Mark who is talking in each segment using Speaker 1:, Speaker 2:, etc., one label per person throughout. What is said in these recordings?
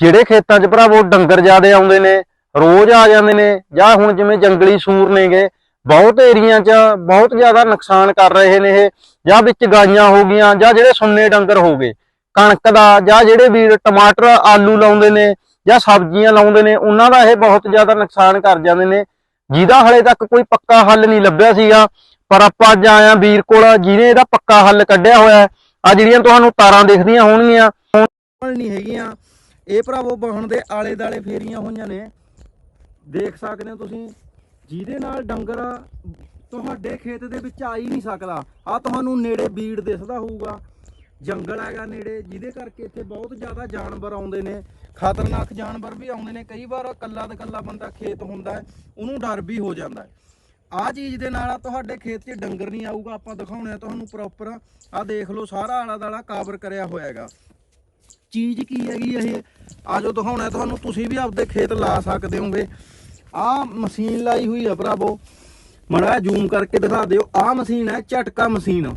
Speaker 1: ਜਿਹੜੇ ਖੇਤਾਂ 'ਚ ਭਰਾਵੋ ਡੰਗਰ ਜ਼ਿਆਦੇ ਆਉਂਦੇ ਨੇ, ਰੋਜ਼ ਆ ਜਾਂਦੇ ਨੇ, ਜਾਂ ਹੁਣ ਜਿਵੇਂ ਜੰਗਲੀ ਸੂਰ ਨੇਗੇ, ਬਹੁਤ ਏਰੀਆ 'ਚ ਬਹੁਤ ਜ਼ਿਆਦਾ ਨੁਕਸਾਨ ਕਰ ਰਹੇ ਨੇ ਇਹ, ਜਾਂ ਵਿੱਚ ਗਾਈਆਂ ਹੋ ਗਈਆਂ, ਜਾਂ ਜਿਹੜੇ ਸੁੰਨੇ ਡੰਗਰ ਹੋ ਗਏ, ਕਣਕ ਦਾ, ਜਾਂ ਜਿਹੜੇ ਵੀਰ ਟਮਾਟਰ, ਆਲੂ ਲਾਉਂਦੇ ਨੇ, ਜਾਂ ਸਬਜ਼ੀਆਂ ਲਾਉਂਦੇ ਨੇ, ਉਹਨਾਂ ਦਾ ਇਹ ਬਹੁਤ ਜ਼ਿਆਦਾ ਨੁਕਸਾਨ ਕਰ ਜਾਂਦੇ ਨੇ। ਜਿਹਦਾ ਹਲੇ ਤੱਕ ਕੋਈ ਪੱਕਾ ਹੱਲ ਨਹੀਂ ਲੱਭਿਆ ਸੀਗਾ, ਪਰ ਆਪਾਂ ਅੱਜ ਆਇਆ ਵੀਰ ਕੋਲ, ਜਿਹਨੇ ਇਹਦਾ ਪੱਕਾ ਹੱਲ ਕੱਢਿਆ ਹੋਇਆ ਹੈ। ਆ ਜਿਹੜੀਆਂ ਤੁਹਾਨੂੰ ਤਾਰਾਂ ਦਿਖਦੀਆਂ ਹੋਣਗੀਆਂ, ਨਹੀਂ ਹੈਗੀਆਂ। ਇਹ ਭਰਾਵੋ ਬਾਹਣ ਦੇ ਆਲੇ ਦਾਲੇ ਫੇਰੀਆਂ ਹੋਈਆਂ ਨੇ। ਦੇਖ ਸਕਦੇ ਹੋ ਤੁਸੀਂ, ਜਿਹਦੇ ਨਾਲ ਡੰਗਰ ਤੁਹਾਡੇ ਖੇਤ ਦੇ ਵਿੱਚ ਆ ਹੀ ਨਹੀਂ ਸਕਦਾ। ਆ ਤੁਹਾਨੂੰ ਨੇੜੇ ਬੀੜ ਦਿਸਦਾ ਹੋਊਗਾ। ਜੰਗਲ ਹੈਗਾ ਨੇੜੇ, ਜਿਹਦੇ ਕਰਕੇ ਇੱਥੇ ਬਹੁਤ ਜ਼ਿਆਦਾ ਜਾਨਵਰ ਆਉਂਦੇ ਨੇ। ਖਤਰਨਾਕ ਜਾਨਵਰ ਵੀ ਆਉਂਦੇ ਨੇ। ਕਈ ਵਾਰ ਇਕੱਲਾ ਤੇ ਇਕੱਲਾ ਬੰਦਾ ਖੇਤ ਹੁੰਦਾ ਉਹਨੂੰ ਡਰ ਵੀ ਹੋ ਜਾਂਦਾ ਹੈ। ਆ ਚੀਜ਼ ਦੇ ਨਾਲ ਤੁਹਾਡੇ ਖੇਤ 'ਚ ਡੰਗਰ ਨਹੀਂ ਆਊਗਾ। ਆਪਾਂ ਦਿਖਾਉਣੇ ਆ ਤੁਹਾਨੂੰ ਪ੍ਰੋਪਰ ਆ ਦੇਖ ਲਓ, ਸਾਰਾ ਆਲਾ ਦਾਲਾ ਕਾਵਰ ਕਰਿਆ ਹੋਇਆ ਹੈਗਾ। ਚੀਜ਼ ਕੀ ਹੈਗੀ ਇਹ? ਆਜੋ ਦਿਖਾਉਣਾ ਤੁਹਾਨੂੰ, ਤੁਸੀਂ ਵੀ ਆਪਦੇ ਖੇਤ ਲਾ ਸਕਦੇ ਹੋਗੇ ਆ ਮਸ਼ੀਨ ਲਾਈ ਹੋਈ ਆ ਭਰਾਵੋ। ਮੜਾ ਜ਼ੂਮ ਕਰਕੇ ਦਿਖਾ ਦਿਓ। ਆ ਮਸ਼ੀਨ ਹੈ, ਝਟਕਾ ਮਸ਼ੀਨ।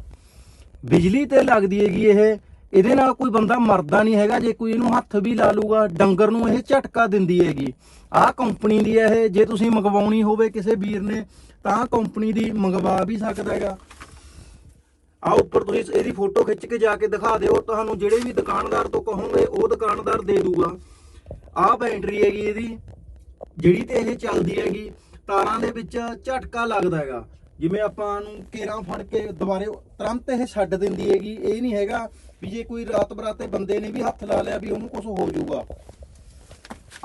Speaker 1: ਬਿਜਲੀ ਤੇ ਲੱਗਦੀ ਹੈਗੀ ਇਹ। ਇਹਦੇ ਨਾਲ ਕੋਈ ਬੰਦਾ ਮਰਦਾ ਨਹੀਂ ਹੈਗਾ। ਜੇ ਕੋਈ ਇਹਨੂੰ ਹੱਥ ਵੀ ਲਾ ਲੂਗਾ, ਡੰਗਰ ਨੂੰ ਇਹ ਝਟਕਾ ਦਿੰਦੀ ਹੈਗੀ। ਆਹ ਕੰਪਨੀ ਦੀ ਹੈ ਇਹ। ਜੇ ਤੁਸੀਂ ਮੰਗਵਾਉਣੀ ਹੋਵੇ ਕਿਸੇ ਵੀਰ ਨੇ, ਤਾਂ ਕੰਪਨੀ ਦੀ ਮੰਗਵਾ ਵੀ ਸਕਦਾ ਹੈਗਾ। ਆ ਉੱਪਰ ਤੁਸੀਂ ਇਹਦੀ ਫੋਟੋ ਖਿੱਚ ਕੇ ਜਾ ਕੇ ਦਿਖਾ ਦਿਓ, ਤੁਹਾਨੂੰ ਜਿਹੜੇ ਵੀ ਦੁਕਾਨਦਾਰ ਤੋਂ ਕਹੋਗੇ, ਉਹ ਦੁਕਾਨਦਾਰ ਦੇ ਦੂਗਾ। ਆਹ ਬੈਟਰੀ ਹੈਗੀ ਇਹਦੀ, ਜਿਹੜੀ ਤੇ ਇਹ ਚੱਲਦੀ ਹੈਗੀ, ਤਾਰਾਂ ਦੇ ਵਿੱਚ ਝਟਕਾ ਲੱਗਦਾ ਹੈਗਾ। ਜਿਵੇਂ ਆਪਾਂ ਨੂੰ ਕੇਰਾਂ ਫੜ ਕੇ ਦੁਬਾਰੇ ਤੁਰੰਤ ਇਹ ਛੱਡ ਦਿੰਦੀ ਹੈਗੀ, ਇਹ ਨਹੀਂ ਹੈਗਾ ਵੀ ਜੇ ਕੋਈ ਰਾਤ ਬਰਾਤੇ ਬੰਦੇ ਨੇ ਵੀ ਹੱਥ ਲਾ ਲਿਆ ਵੀ ਉਹਨੂੰ ਕੁਝ ਹੋ ਜਾਊਗਾ।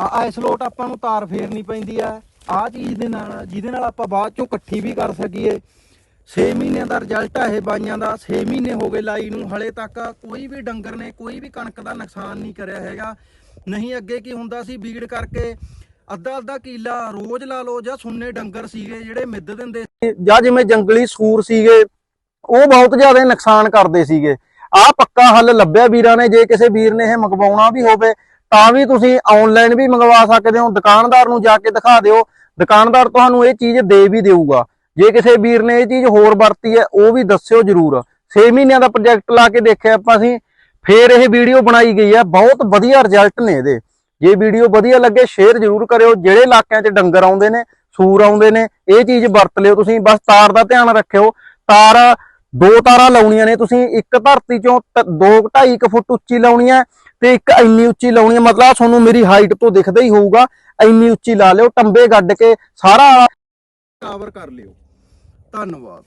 Speaker 1: ਆ ਆਈਸਲੋਟ ਆਪਾਂ ਨੂੰ ਤਾਰ ਫੇਰਨੀ ਪੈਂਦੀ ਆ। ਆ ਚੀਜ਼ ਦੇ ਨਾਲ ਜਿਹਦੇ ਨਾਲ ਆਪਾਂ ਬਾਅਦ ਚੋਂ ਇਕੱਠੀ ਵੀ ਕਰ ਸਕੀਏ। 6 ਮਹੀਨਿਆਂ ਦਾ ਰਿਜ਼ਲਟ ਆ ਇਹ ਬਾਈਆਂ ਦਾ 6 ਮਹੀਨੇ ਹੋ ਗਏ ਲਾਈ ਨੂੰ, ਹਲੇ ਤੱਕ ਕੋਈ ਵੀ ਡੰਗਰ ਨੇ ਕੋਈ ਵੀ ਕਣਕ ਦਾ ਨੁਕਸਾਨ ਨਹੀਂ ਕਰਿਆ ਹੈਗਾ। ਨਹੀਂ ਅੱਗੇ ਕੀ ਹੁੰਦਾ ਸੀ, ਬੀੜ ਕਰਕੇ ਅੱਧਾ ਅੱਧਾ ਕੀਲਾ ਰੋਜ਼ ਲਾ ਲਓ ਜਾਂ ਸੁੰਨੇ ਡੰਗਰ ਸੀਗੇ ਜਿਹੜੇ ਮਿੱਧ ਦਿੰਦੇ ਜਾਂ ਜਿਵੇਂ ਜੰਗਲੀ ਸੂਰ ਸੀਗੇ, ਉਹ ਬਹੁਤ ਜ਼ਿਆਦਾ ਨੁਕਸਾਨ ਕਰਦੇ ਸੀਗੇ। ਆਹ ਪੱਕਾ ਹੱਲ ਲੱਭਿਆ ਵੀਰਾਂ ਨੇ, ਜੇ ਕਿਸੇ ਵੀਰ ਨੇ ਇਹ ਮੰਗਵਾਉਣਾ ਵੀ ਹੋਵੇ, ਤਾਂ ਵੀ ਤੁਸੀਂ ਆਨਲਾਈਨ ਵੀ ਮੰਗਵਾ ਸਕਦੇ ਹੋ, ਦੁਕਾਨਦਾਰ ਨੂੰ ਜਾ ਕੇ ਦਿਖਾ ਦਿਓ। ਦੁਕਾਨਦਾਰ ਤੁਹਾਨੂੰ ਇਹ ਚੀਜ਼ ਦੇ ਵੀ ਦੇਊਗਾ। ਜੇ ਕਿਸੇ ਵੀਰ ਨੇ ਇਹ ਚੀਜ਼ ਹੋਰ ਵਰਤੀ ਹੈ, ਉਹ ਵੀ ਦੱਸਿਓ ਜਰੂਰ। 6 ਮਹੀਨਿਆਂ ਦਾ ਪ੍ਰੋਜੈਕਟ ਲਾ ਕੇ ਦੇਖਿਆ ਆਪਾਂ ਅਸੀਂ, ਫੇਰ ਇਹ ਵੀਡੀਓ ਬਣਾਈ ਗਈ ਹੈ। ਬਹੁਤ ਵਧੀਆ ਰਿਜ਼ਲਟ ਨੇ ਇਹਦੇ। ਜੇ ਵੀਡੀਓ ਵਧੀਆ ਲੱਗੇ ਸ਼ੇਅਰ ਜਰੂਰ ਕਰਿਓ। ਜਿਹੜੇ ਇਲਾਕਿਆਂ 'ਚ ਡੰਗਰ ਆਉਂਦੇ ਨੇ, ਸੂਰ ਆਉਂਦੇ ਨੇ, ਇਹ ਚੀਜ਼ ਵਰਤ ਲਿਓ ਤੁਸੀਂ। ਬਸ ਤਾਰ ਦਾ ਧਿਆਨ ਰੱਖਿਓ। ਤਾਰ, ਦੋ ਤਾਰਾਂ ਲਾਉਣੀਆਂ ਨੇ ਤੁਸੀਂ। ਇੱਕ ਧਰਤੀ ਚੋਂ 2 2.5 ਫੁੱਟ ਉੱਚੀ ਲਾਉਣੀ ਹੈ ਤੇ ਇੱਕ ਇੰਨੀ ਉੱਚੀ ਲਾਉਣੀ ਹੈ। ਮਤਲਬ ਤੁਹਾਨੂੰ ਮੇਰੀ ਹਾਈਟ ਤੋਂ ਦਿਖਦਾ ਹੀ ਹੋਊਗਾ। ਇੰਨੀ ਉੱਚੀ ਲਾ ਲਿਓ, ਟੰਬੇ ਗੱਡ ਕੇ ਸਾਰਾ ਕਵਰ ਕਰ ਲਿਓ। ਧੰਨਵਾਦ।